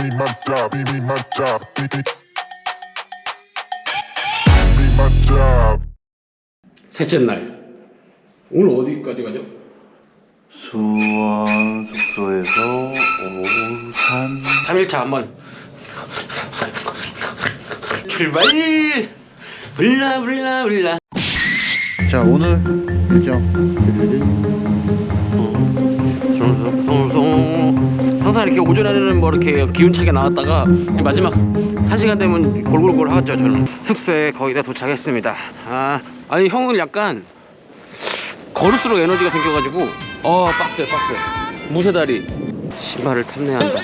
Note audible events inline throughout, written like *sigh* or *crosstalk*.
me my job, be me my job, be be my job. 셋째 날. 오늘 어디까지 가죠? 수원 숙소에서 오산. 3일차 한번. 출발! 불라 불라 불라. 자 오늘 일정 송송송송 항상 이렇게 오전에는 뭐 이렇게 기운차게 나왔다가 마지막 한 시간 되면 골골골 하죠 저는. 숙소에 거의 다 도착했습니다. 아 아니 형은 약간 걸을수록 에너지가 생겨가지고 어 빡세 빡세 무쇠다리. 신발을 탐내한다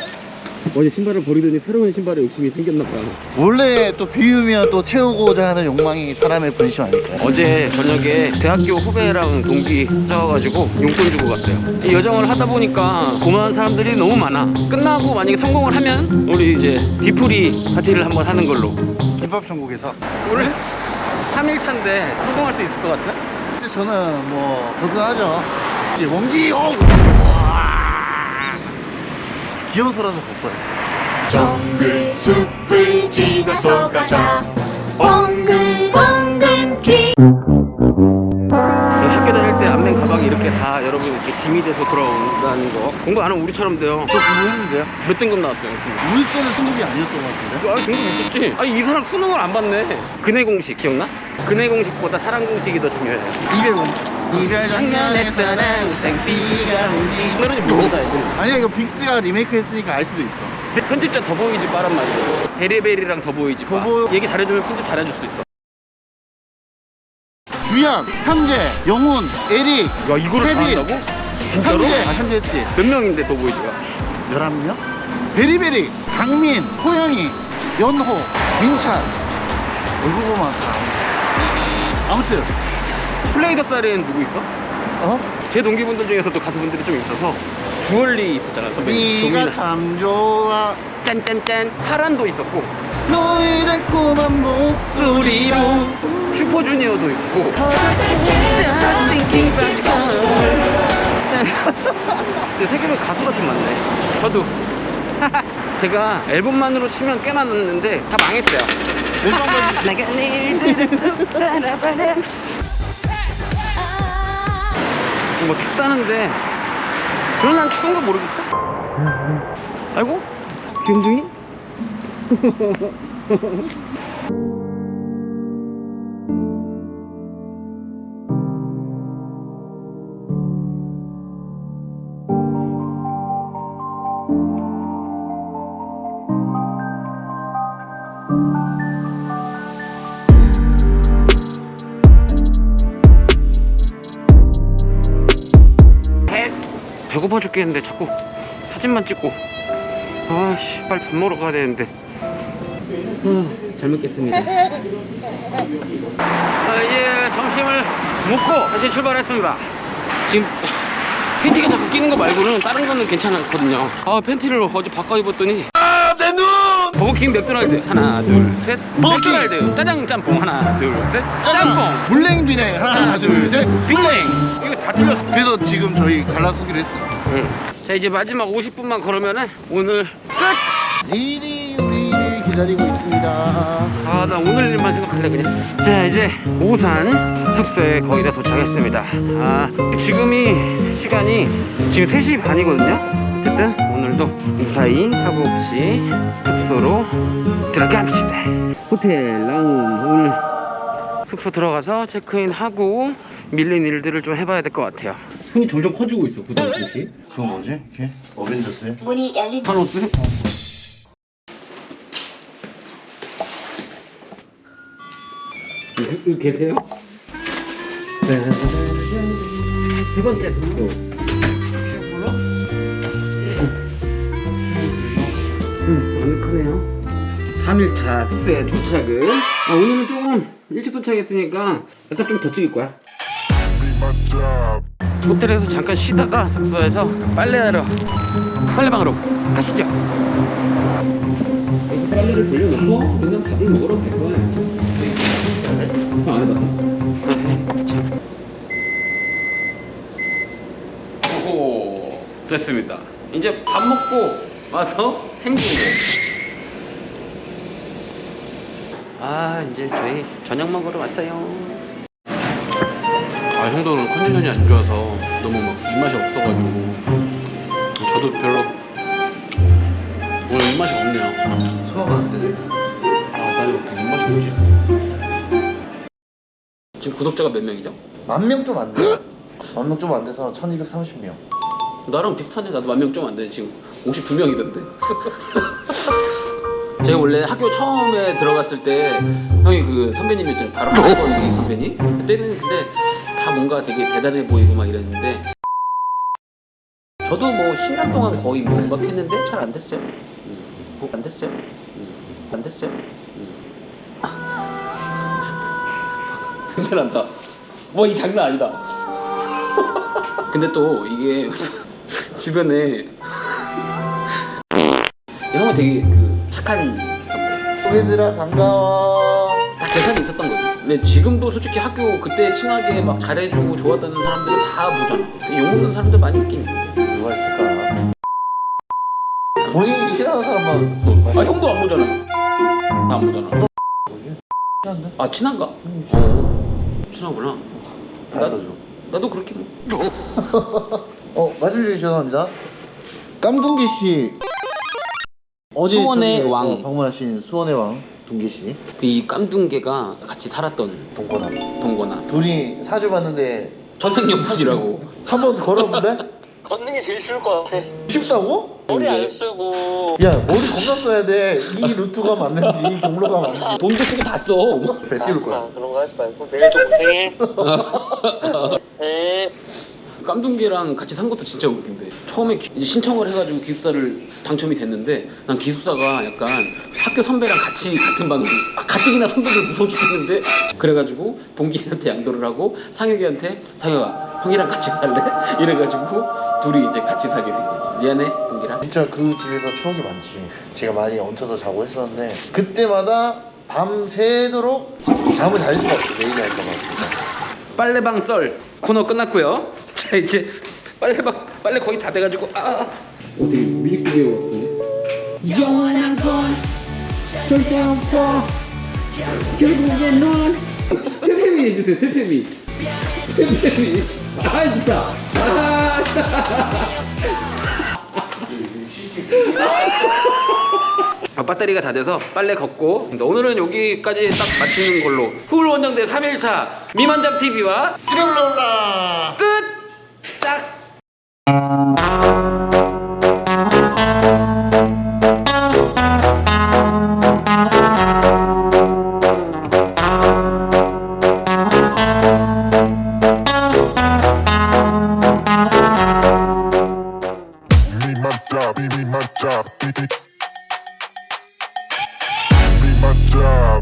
어제 신발을 버리더니 새로운 신발에 욕심이 생겼나 봐 원래 또 비우면 또 채우고자 하는 욕망이 사람의 본심 아닐까요? 어제 저녁에 대학교 후배랑 동기 싸워가지고 용돈 주고 갔어요. 이 여정을 하다 보니까 고마운 사람들이 너무 많아. 끝나고 만약에 성공을 하면 우리 이제 뒤풀이 파티를 한번 하는 걸로. 김밥 천국에서 오늘 3일차인데 성공할 수 있을 것 같아? 사실 저는 뭐 거듭하죠 이제 원기 오 귀여워서라도 볼 거예요 정글 숲을 지나서 여러분 이렇게 짐이 돼서 돌아온다는 거 공부 안 하면 우리처럼 돼요. 저 공부했는데요 몇 등급 나왔어요? 선생님? 우리 때는 승급이 아니었던 것 같은데 아, 등급 있었지. 아니, 이 사람 수능을 안 봤네. 근해 공식 기억나? 근해 공식보다 사랑 공식이 더 중요해. 200원 이별 장난했던 항상 비가 오지. 노래는 모른다, 애들. 아니야 이거 빅스가 리메이크 했으니까 알 수도 있어 근데 편집자 더 보이지 빠란 말이야. 베리베리랑 더 보이지 빠. 더 보여. 얘기 잘해주면 편집 잘해줄 수 있어. 주연, 현재, 영훈, 에릭 야, 이거를 다 세빈, 한다고? 진짜로? 현재 아 현재 했지 몇 명인데 더 보이지가? 11명? 베리베리, 강민, 호영이, 연호, 민찬 얼굴 보면 다 아무튼 플레이 더 쌀에는 누구 있어? 어? 제 동기분들 중에서도 가수분들이 좀 있어서 주얼리 있었잖아. 선배님. 네가 조민아. 참 좋아 짠짠짠. 파란도 있었고. 너의 달콤한 목소리로 슈퍼주니어도 있고. 근데 세계로 가수가 좀 많네. 저도. *laughs* 제가 앨범만으로 치면 꽤나 났는데 다 망했어요. *laughs* 뭐 춥다는데 그럼 난 추운 거 모르겠어. 아이고 귀염둥이? *laughs* 배고파 죽겠는데 자꾸 사진만 찍고. 아씨 빨리 밥 먹으러 가야 되는데. 아, 잘 먹겠습니다. 아, 이제 점심을 먹고 다시 출발했습니다. 지금 팬티가 자꾸 끼는 거 말고는 다른 거는 괜찮았거든요. 아 팬티를 어제 바꿔 입었더니 아내 눈! 버거킹 맥도날드 하나 둘셋. 버거킹! 맥도날드. 짜장 짬뽕 하나 둘셋. 짬뽕. 물냉 비냉 하나 둘셋. 틀렸어 그래서 지금 저희 갈라서기로 했어요. 응. 자 이제 마지막 50분만 걸으면은 오늘 끝! 내일이 우리를 기다리고 있습니다. 아 나 오늘 일만 생각할래 그냥 자 이제 오산 숙소에 거의 다 도착했습니다. 아 지금이 시간이 지금 3시 반이거든요? 어쨌든 오늘도 무사히 사고 없이 숙소로 들어갑시다. 호텔 라운 오늘 숙소 들어가서 체크인 하고 밀린 일들을 좀 해봐야 될 것 같아요 손이 점점 커지고 있어 구성 혹시? 그거 뭐지? 이렇게? 어벤져스에? 문이 열린 타노스? 여기 계세요? 세 번째 숙소. 응, 완벽하네요. 3일차 숙소에 도착을. 아, 오늘은 조금 일찍 도착했으니까 약간 좀 더 찍을 거야. 호텔에서 잠깐 쉬다가 숙소에서 빨래하러 빨래방으로 가시죠. 그래서 빨래를 돌려놓고 그냥 밥을 먹으러 갈 거야. 형안 해봤어? 아, 참. 오호 됐습니다. 이제 밥 먹고 와서 헹구고. 아 이제 저희 저녁 먹으러 왔어요. 아 형도 오늘 컨디션이 안 좋아서 너무 막 입맛이 없어가지고 저도 별로 오늘 입맛이 없네요. 소화가 안 되네. 아나 이렇게 입맛이 없지. 지금 구독자가 몇 명이죠? 만 명 좀 안 돼. *gasps* 만명 좀 안 돼서 1230명. 나랑 비슷하네. 나도 만 명 좀 안 돼. 지금 52명이던데. *laughs* 제가 원래 학교 처음에 들어갔을 때 형이 그 선배님이었잖아요. 바로 학원 선배님. 그때는 근데 다 뭔가 되게 대단해 보이고 막 이랬는데 저도 뭐 10년 동안 거의 뭐 음악했는데 잘 안 됐어요. 음, 어, 안 됐어요. 음, 안 됐어요. 음. 큰일 난다. 뭐이 장난 아니다. *laughs* 근데 또 이게 *laughs* 주변에 *laughs* 형은 되게 그 착한 선배 후배들아 반가워. 다 계산이 있었던 거지 근데 지금도 솔직히 학교 그때 친하게 막 잘해주고 좋았다는 사람들은 다 보잖아 욕 먹는 사람들 많이 있긴 있는데 누가 있을까? 본인이 싫어하는 사람만 어. 아 형도 안 보잖아 나안 보잖아 뭐지? 싫어한데? 아 친한가? 응. 어 친하구나 다 알아줘. 나도 그렇게 뭐 어 *laughs* 말씀 주시 죄송합니다. 깜둥기 씨 어제 수원의 저기, 왕. 어, 방문하신 수원의 왕 둥기 씨 이 깜둥개가 같이 살았던 동거남 동거나 둘이 사주 봤는데 천생연분이라고 한 번 걸어본대? *laughs* 걷는 게 제일 쉬울 것 같아. 쉽다고? 머리 안 쓰고 야 머리 겁나 써야 돼이 루트가 맞는지 이 경로가 맞는지 *laughs* 돈도 쓰고 다써 배 띄울 하지 거야 마. 그런 거 하지 말고 내일도 고생해. *laughs* 네. 깜둥개랑 같이 산 것도 진짜 웃긴데. 처음에 기- 신청을 해가지고 기숙사를 당첨이 됐는데 난 기숙사가 약간 학교 선배랑 같이 같은 방 아, 가뜩이나 선배들 무서워 죽겠는데? 그래가지고 봉기한테 양도를 하고 상혁이한테 상혁아 형이랑 같이 살래? *laughs* 이래가지고 둘이 이제 같이 살게 된 거지 미안해 봉기랑 진짜 그 집에서 추억이 많지. 제가 많이 얹혀서 자고 했었는데 그때마다 밤 새도록 잠을 잘 수가 없어 내일 할까봐 빨래방 썰 코너 끝났고요 자 이제 빨래방 빨래 거의 다 돼가지고. 아 어디 뮤직비디오 같은데? 영원한 건 절대 없어 결국엔 넌 태페미 해주세요 태페미 태페미 아 진짜. 아, 배터리가 다 돼서 빨래 걷고. 근데 오늘은 여기까지 딱 마치는 걸로. 훌 원정대 3일차 미만잡 TV와 뚜레블라블라. 끝! That